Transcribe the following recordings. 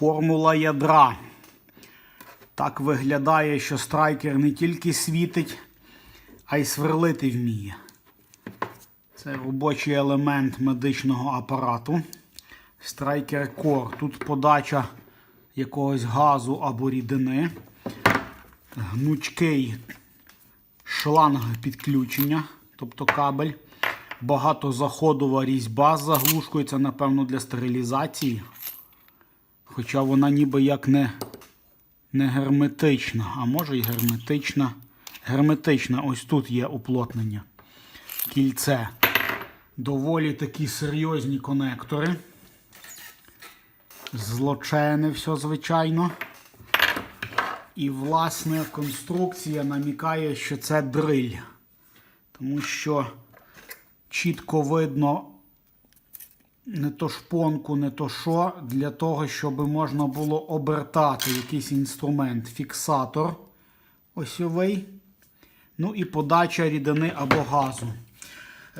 Формула ядра. Так виглядає, що страйкер не тільки світить, а й сверлити вміє. Це робочий елемент медичного апарату. Страйкер Core. Тут подача якогось газу або рідини. Гнучкий шланг підключення, тобто кабель. Багатозаходова різьба з заглушкою. Це, напевно, для стерилізації. Хоча вона ніби як не, не герметична, а може й герметична. Герметична, ось тут є уплотнення. Кільце. Доволі такі серйозні конектори. Злочене все, звичайно. І, власне, конструкція намікає, що це дриль. Тому що чітко видно не то шпонку, не то що, для того, щоб можна було обертати якийсь інструмент. Фіксатор осьовий. Ну і подача рідини або газу.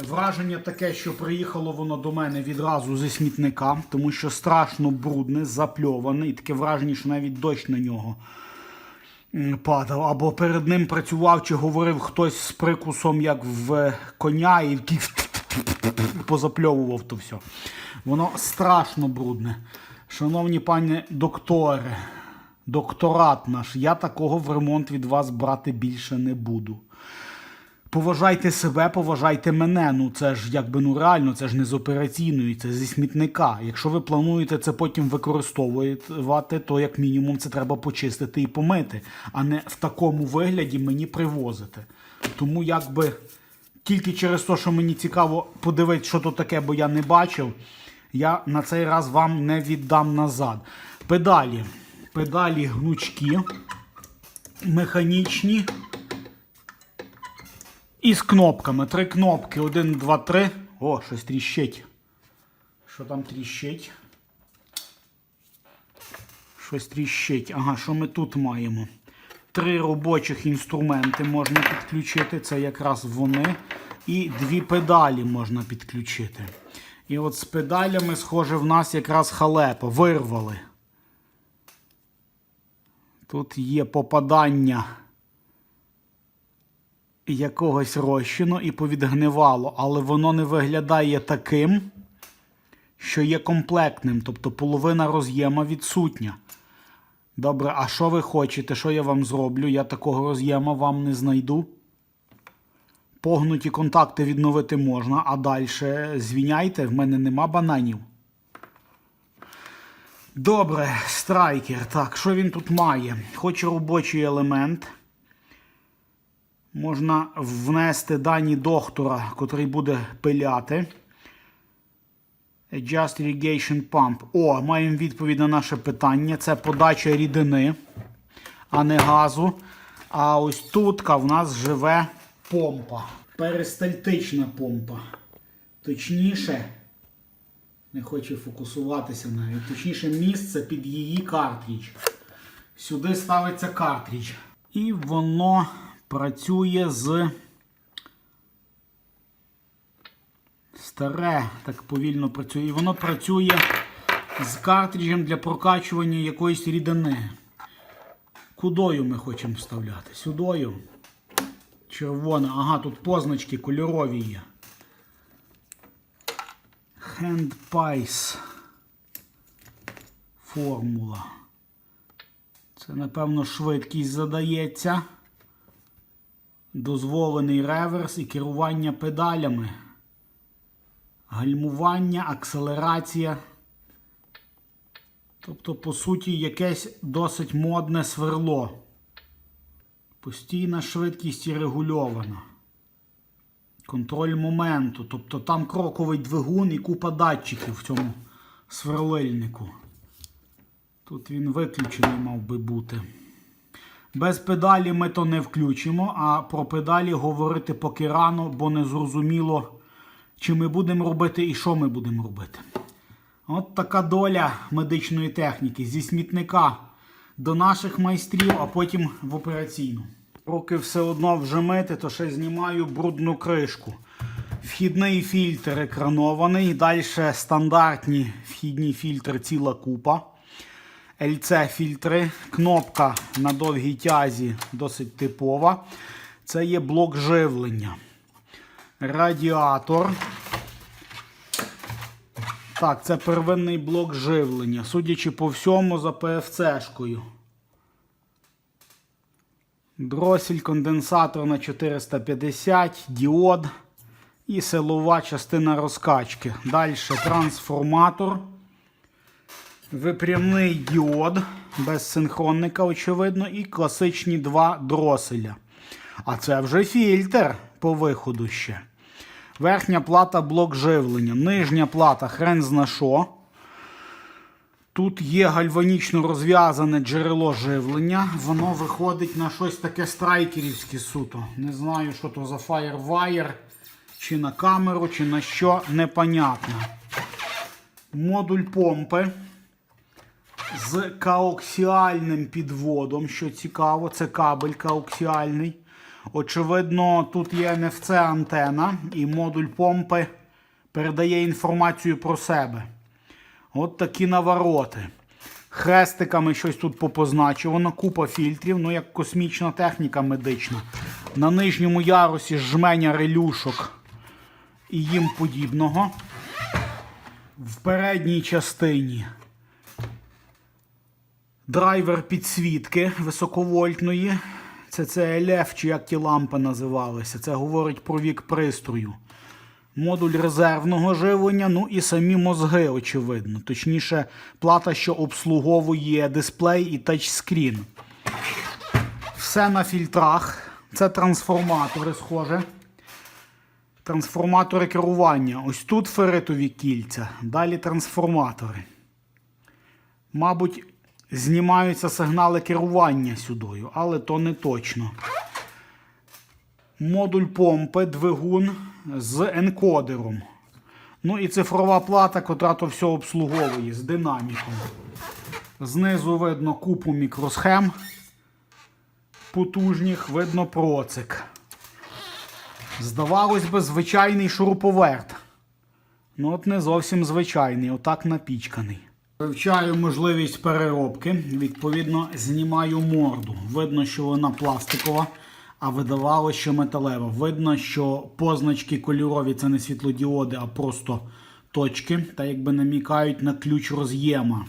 Враження таке, що приїхало воно до мене відразу зі смітника, тому що страшно брудне, запльоване, і таке враження, що навіть дощ на нього падав. Або перед ним працював чи говорив хтось з прикусом, як в коня, і такий позапльовував то все. Воно страшно брудне. Шановні пані доктори, докторат наш, я такого в ремонт від вас брати більше не буду. Поважайте себе, поважайте мене. Ну це ж якби ну реально, це ж не з операційної, це зі смітника. Якщо ви плануєте це потім використовувати, то як мінімум це треба почистити і помити, а не в такому вигляді мені привозити. Тому якби тільки через те, що мені цікаво подивитися, що то таке, бо я не бачив, я на цей раз вам не віддам назад. Педалі. Педалі гнучкі, механічні. І з кнопками. Три кнопки. Один, два, три. О, щось тріщить. Що там тріщить? Щось тріщить. Ага, що ми тут маємо? Три робочих інструменти можна підключити. Це якраз вони. І дві педалі можна підключити. І от з педалями, схоже, в нас якраз халепа. Вирвали. Тут є попадання якогось розчину і повідгнивало, але воно не виглядає таким, що є комплектним, тобто половина роз'єма відсутня. Добре, а що ви хочете? Що я вам зроблю? Я такого роз'єма вам не знайду. Погнуті контакти відновити можна, а далі звіняйте, в мене нема бананів. Добре, страйкер. Так, що він тут має? Хоч робочий елемент. Можна внести дані доктора, котрий буде пиляти. Adjust Irrigation Pump. О, маємо відповідь на наше питання. Це подача рідини, а не газу. А ось тут в нас живе помпа. Перистальтична помпа. Точніше, не хочу фокусуватися навіть. Точніше, місце під її картридж. Сюди ставиться картридж. І воно працює з. Старе, так повільно працює. І воно працює з картриджем для прокачування якоїсь рідини. Кудою ми хочемо вставляти? Сюдою. Червона. Ага, тут позначки кольорові є. Handpiece. Формула. Це, напевно, швидкість задається. Дозволений реверс і керування педалями. Гальмування, акселерація. Тобто, по суті, якесь досить модне сверло. Постійна швидкість і регульована. Контроль моменту. Тобто там кроковий двигун і купа датчиків в цьому сверлильнику. Тут він виключений мав би бути. Без педалі ми то не включимо, а про педалі говорити поки рано, бо не зрозуміло, чи ми будемо робити і що ми будемо робити. От така доля медичної техніки зі смітника до наших майстрів, а потім в операційну. Поки все одно вже мити, то ще знімаю брудну кришку. Вхідний фільтр екранований. Далі стандартні вхідні фільтри ціла купа. LC фільтри. Кнопка на довгій тязі досить типова. Це є блок живлення. Радіатор. Так, це первинний блок живлення. Судячи по всьому, за ПФЦ-шкою. Дросель, конденсатор на 450, діод і силова частина розкачки. Далі трансформатор, випрямний діод без синхронника, очевидно, і класичні два дроселя. А це вже фільтр по виходу ще. Верхня плата блок живлення. Нижня плата хрен зна що. Тут є гальванічно розв'язане джерело живлення. Воно виходить на щось таке страйкерівське суто. Не знаю, що то за Firewire, чи на камеру, чи на що, непонятно. Модуль помпи з коаксіальним підводом, що цікаво, це кабель коаксіальний. Очевидно, тут є NFC антена, і модуль помпи передає інформацію про себе. От такі навороти. Хрестиками щось тут попозначено, купа фільтрів, ну як космічна техніка медична. На нижньому ярусі жменя релюшок і їм подібного. В передній частині драйвер підсвітки високовольтної. Це CLF, чи як ті лампи називалися. Це говорить про вік пристрою. Модуль резервного живлення, ну і самі мозги, очевидно. Точніше, плата, що обслуговує дисплей і тачскрін. Все на фільтрах. Це трансформатори, схоже. Трансформатори керування. Ось тут феритові кільця, далі трансформатори. Мабуть, знімаються сигнали керування сюдою, але то не точно. Модуль помпи, двигун з енкодером. Ну і цифрова плата, котра то все обслуговує з динаміком. Знизу видно купу мікросхем потужних, видно процик. Здавалось би, звичайний шуруповерт. Ну, от не зовсім звичайний, отак напічканий. Вивчаю можливість переробки. Відповідно, знімаю морду. Видно, що вона пластикова, а видавало, що металева. Видно, що позначки кольорові це не світлодіоди, а просто точки, та якби намікають на ключ роз'єма.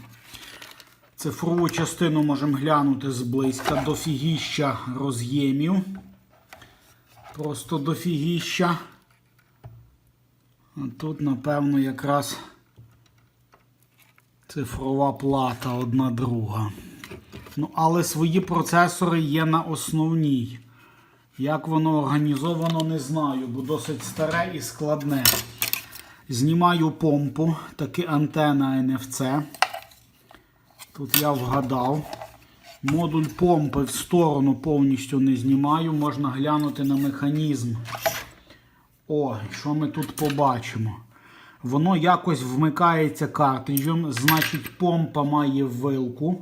Цифрову частину можемо глянути зблизька. Дофігіща роз'ємів. Просто дофігіща. Тут, напевно, якраз цифрова плата одна друга. Ну, але свої процесори є на основній. Як воно організовано, не знаю, бо досить старе і складне. Знімаю помпу, таки антена NFC. Тут я вгадав. Модуль помпи в сторону повністю не знімаю. Можна глянути на механізм. О, що ми тут побачимо? Воно якось вмикається картриджем, значить, помпа має вилку.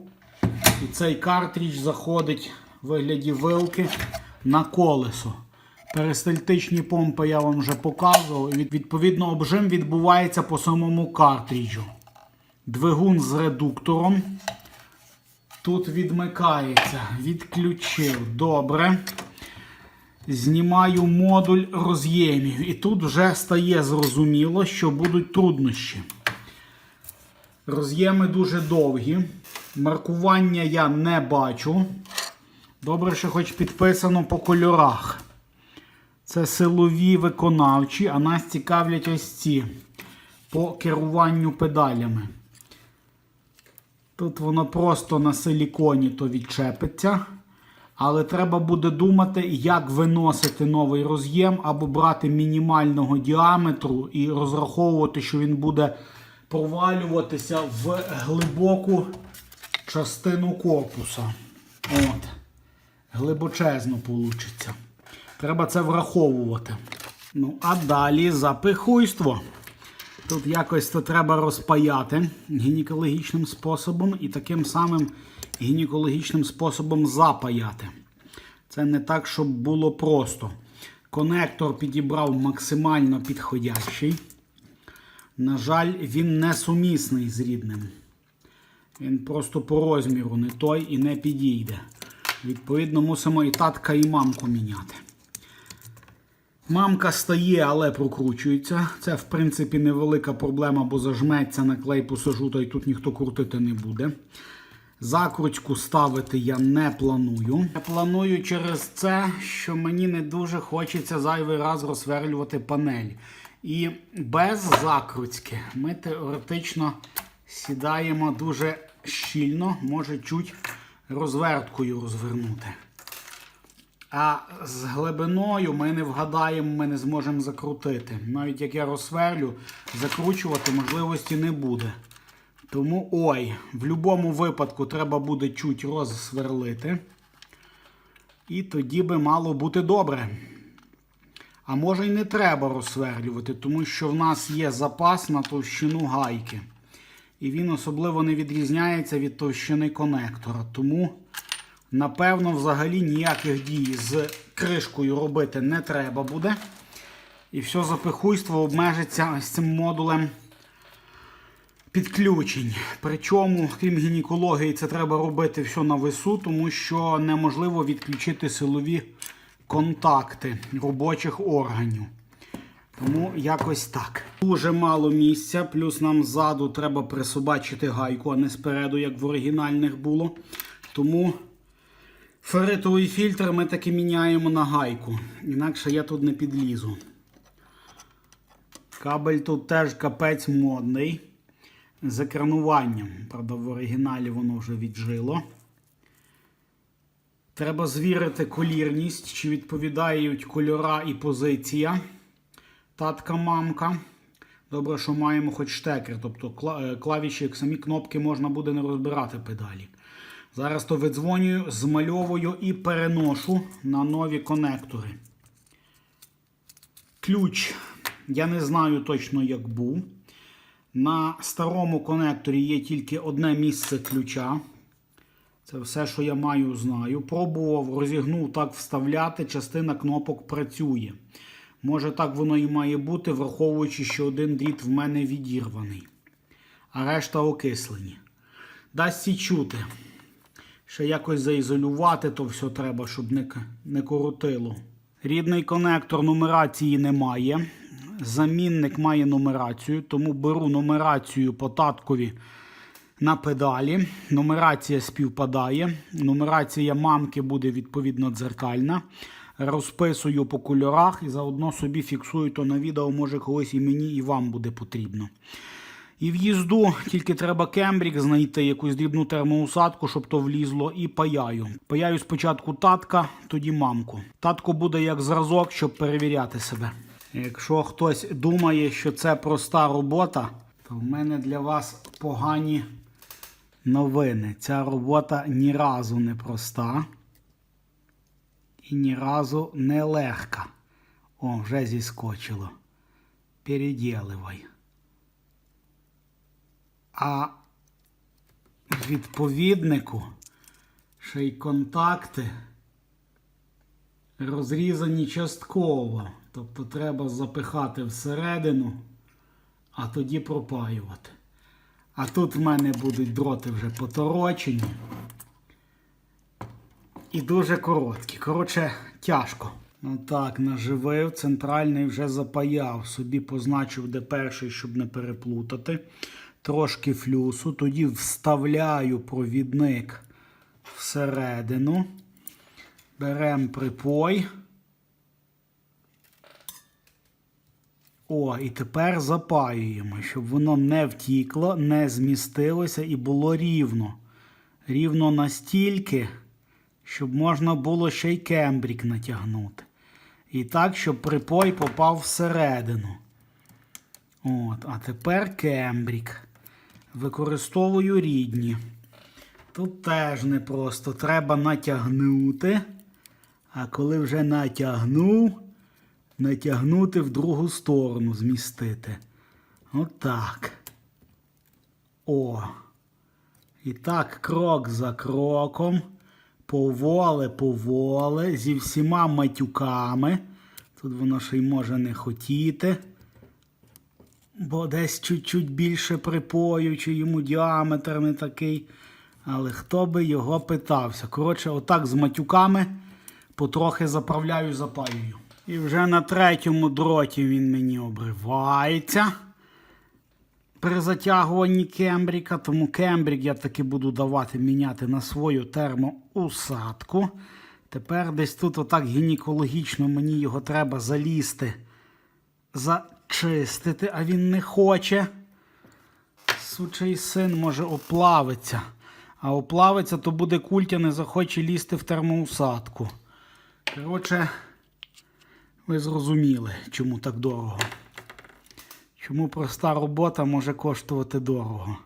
І цей картридж заходить в вигляді вилки на колесо. Перистальтичні помпи я вам вже показував. Відповідно, обжим відбувається по самому картриджу. Двигун з редуктором. Тут відмикається. Відключив. Добре. Знімаю модуль роз'ємів. І тут вже стає зрозуміло, що будуть труднощі. Роз'єми дуже довгі. Маркування я не бачу. Добре, що хоч підписано по кольорах. Це силові виконавчі, а нас цікавлять ось ці по керуванню педалями. Тут воно просто на силіконі то відчепиться. Але треба буде думати, як виносити новий роз'єм або брати мінімального діаметру і розраховувати, що він буде провалюватися в глибоку частину корпуса. От. Глибочезно вийде. Треба це враховувати. Ну, а далі запихуйство. Тут якось це треба розпаяти гінекологічним способом і таким самим гінекологічним способом запаяти. Це не так, щоб було просто. Конектор підібрав максимально підходящий. На жаль, він не сумісний з рідним. Він просто по розміру не той і не підійде. Відповідно, мусимо і татка, і мамку міняти. Мамка стає, але прокручується. Це, в принципі, невелика проблема, бо зажметься на клей посажу, та й тут ніхто крутити не буде. Закручку ставити я не планую. Я планую через це, що мені не дуже хочеться зайвий раз розсверлювати панель. І без закрутки ми теоретично сідаємо дуже щільно, може чуть розверткою розвернути. А з глибиною ми не вгадаємо, ми не зможемо закрутити. Навіть як я розсверлю, закручувати можливості не буде. Тому ой, в будь-якому випадку треба буде чуть розсверлити. І тоді би мало бути добре. А може й не треба розсверлювати, тому що в нас є запас на товщину гайки. І він особливо не відрізняється від товщини конектора. Тому, напевно, взагалі ніяких дій з кришкою робити не треба буде. І все запихуйство обмежиться ось цим модулем підключень. Причому, крім гінекології, це треба робити все на весу, тому що неможливо відключити силові контакти робочих органів. Тому якось так. Дуже мало місця, плюс нам ззаду треба присобачити гайку, а не спереду, як в оригінальних було. Тому феритовий фільтр ми таки міняємо на гайку. Інакше я тут не підлізу. Кабель тут теж капець модний. З екрануванням. Правда, в оригіналі воно вже віджило. Треба звірити колірність, чи відповідають кольора і позиція. Татка-мамка. Добре, що маємо хоч штекер, тобто е, клавіші, як самі кнопки можна буде не розбирати педалі. Зараз то видзвонюю, змальовую і переношу на нові конектори. Ключ. Я не знаю точно, як був. На старому конекторі є тільки одне місце ключа. Це все, що я маю, знаю. Пробував, розігнув так вставляти, частина кнопок працює. Може, так воно і має бути, враховуючи, що один дріт в мене відірваний, а решта окислені. Дасть і чути. Ще якось заізолювати то все треба, щоб не, не коротило. Рідний конектор нумерації немає. Замінник має нумерацію, тому беру нумерацію по таткові на педалі. Нумерація співпадає. Нумерація мамки буде відповідно дзеркальна. Розписую по кольорах і заодно собі фіксую то на відео, може колись і мені, і вам буде потрібно. І в'їзду тільки треба кембрік знайти, якусь дрібну термоусадку, щоб то влізло, і паяю. Паяю спочатку татка, тоді мамку. Татко буде як зразок, щоб перевіряти себе. Якщо хтось думає, що це проста робота, то в мене для вас погані новини. Ця робота ні разу не проста і ні разу не легка. О, вже зіскочило. Переділивай. А відповіднику ще й контакти розрізані частково. Тобто треба запихати всередину, а тоді пропаювати. А тут в мене будуть дроти вже поторочені. І дуже короткі. Коротше, тяжко. Ну так, наживив, центральний вже запаяв. Собі позначив, де перший, щоб не переплутати. Трошки флюсу. Тоді вставляю провідник всередину. Беремо припой. О, і тепер запаюємо, щоб воно не втікло, не змістилося і було рівно. Рівно настільки, щоб можна було ще й кембрік натягнути. І так, щоб припой попав всередину. От, а тепер кембрік. Використовую рідні. Тут теж непросто. Треба натягнути. А коли вже натягнув, натягнути в другу сторону, змістити. Отак. О. І так, крок за кроком. Поволе, поволе, зі всіма матюками. Тут воно ще й може не хотіти. бо десь чуть-чуть більше припою, чи йому діаметр не такий. Але хто би його питався? Коротше, отак з матюками потрохи заправляю, запаюю. І вже на третьому дроті він мені обривається при затягуванні кембріка, тому кембрік я таки буду давати міняти на свою термоусадку. Тепер десь тут отак гінекологічно мені його треба залізти, зачистити, а він не хоче. Сучий син може оплавиться. А оплавиться, то буде культя, не захоче лізти в термоусадку. Коротше, ви зрозуміли, чому так дорого. Чому проста робота може коштувати дорого?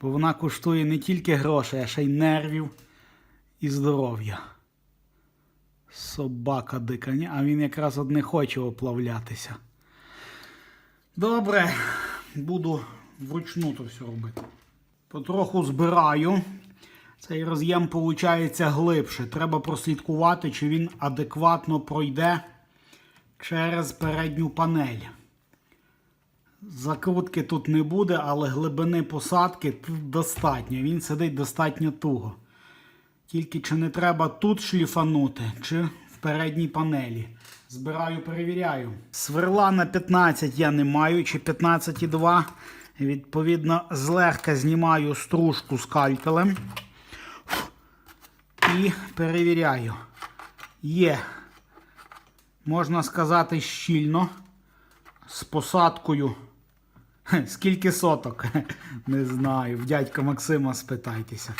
Бо вона коштує не тільки грошей, а ще й нервів і здоров'я. Собака дика, ні? а він якраз от не хоче оплавлятися. Добре, буду вручну то все робити. Потроху збираю. Цей роз'єм виходить глибше. Треба прослідкувати, чи він адекватно пройде через передню панель. Закрутки тут не буде, але глибини посадки тут достатньо. Він сидить достатньо туго. Тільки чи не треба тут шліфанути, чи в передній панелі. Збираю, перевіряю. Сверла на 15 я не маю, чи 15,2. Відповідно, злегка знімаю стружку скальпелем. І перевіряю. Є, можна сказати, щільно. З посадкою. Скільки соток? Не знаю. В дядька Максима спитайтеся.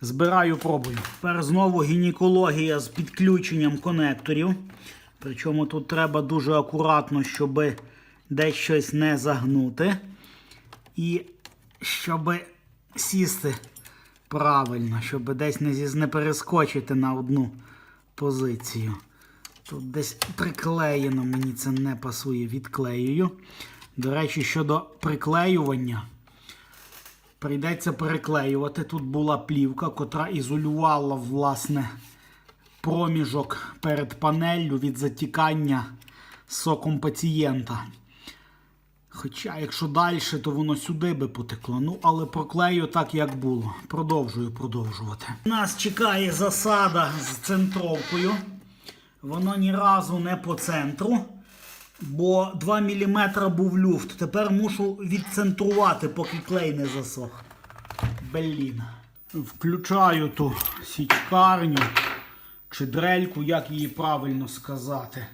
Збираю, пробую. Тепер знову гінекологія з підключенням конекторів. Причому тут треба дуже акуратно, щоб десь щось не загнути. І щоб сісти правильно, щоб десь не перескочити на одну позицію. Тут десь приклеєно, мені це не пасує, відклеюю. До речі, щодо приклеювання, прийдеться переклеювати. Тут була плівка, котра ізолювала, власне, проміжок перед панеллю від затікання соком пацієнта. Хоча, якщо далі, то воно сюди би потекло. Ну, але проклею так, як було. Продовжую продовжувати. Нас чекає засада з центровкою. Воно ні разу не по центру, бо 2 мм був люфт. Тепер мушу відцентрувати, поки клей не засох. Блін. Включаю ту січкарню чи дрельку, як її правильно сказати.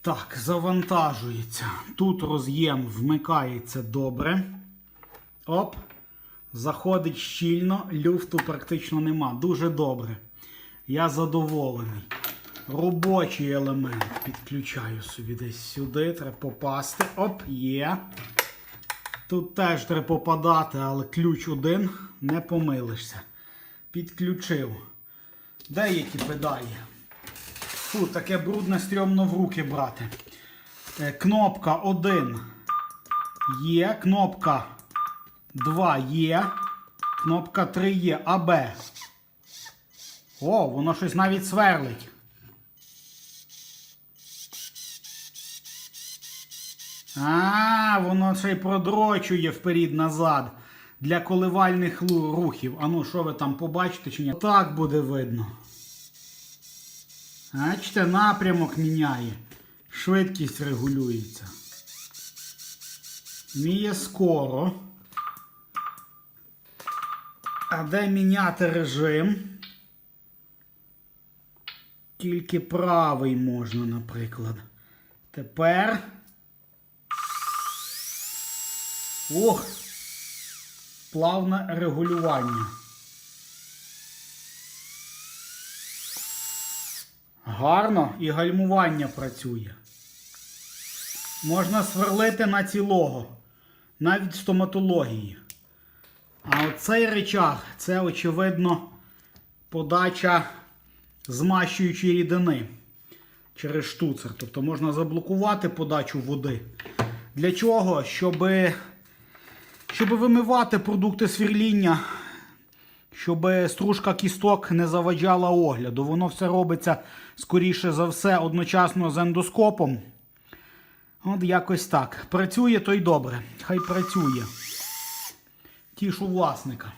Так, завантажується. Тут роз'єм вмикається добре. Оп. Заходить щільно, люфту практично нема. Дуже добре. Я задоволений. Робочий елемент підключаю собі десь сюди. Треба попасти. Оп, є. Тут теж треба попадати, але ключ один, не помилишся. Підключив. Де які педалі? Фу, таке брудне стрьомно в руки брати. Е, Кнопка 1 є, кнопка 2 є, кнопка 3 є, АБ. О, воно щось навіть сверлить. А, воно ще й продрочує вперід-назад для коливальних рухів. А ну, що ви там побачите чи ні? Так буде видно. Бачите, напрямок міняє. Швидкість регулюється. Вміє скоро. А де міняти режим? Тільки правий можна, наприклад. Тепер. Ох! Плавне регулювання. Гарно і гальмування працює. Можна сверлити на цілого, навіть стоматології. А оцей речах це, очевидно, подача змащуючої рідини через штуцер. Тобто можна заблокувати подачу води. Для чого? Щоб, щоб вимивати продукти свірління щоб стружка кісток не заваджала огляду. Воно все робиться, скоріше за все, одночасно з ендоскопом. От якось так. Працює то й добре. Хай працює. Тішу власника.